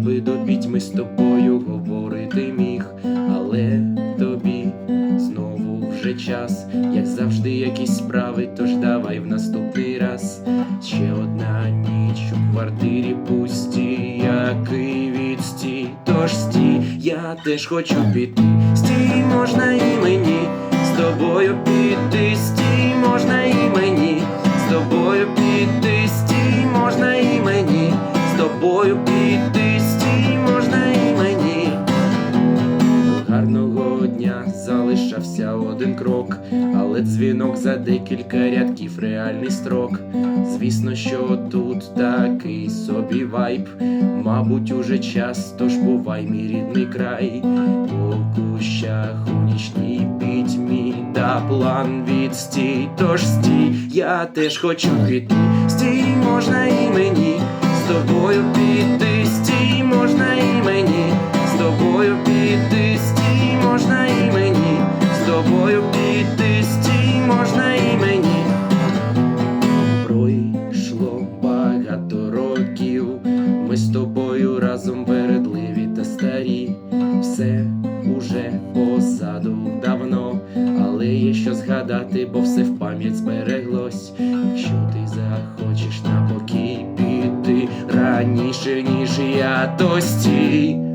би до пітьми з тобою говорити міг, але тобі знову вже час, як завжди, якісь справи, тож давай в наступний раз. Ще одна ніч у квартирі пусті, який відстій, тож стій, я теж хочу піти. Стій можна і мені з тобою піти. стій дня залишався один крок, але дзвінок за декілька рядків реальний строк. Звісно, що тут такий собі вайб, мабуть, уже час, тож бувай мій рідний край, по кущах у нічній пітьмі, та план відстій, тож стій, я теж хочу піти. Стій, можна і мені з тобою піти, стій, можна і мені з тобою піти, разом вередливі та старі, все уже позаду давно, але є що згадати, бо все в пам'ять збереглось. Якщо ти захочеш на покій піти раніше, ніж я, то стій.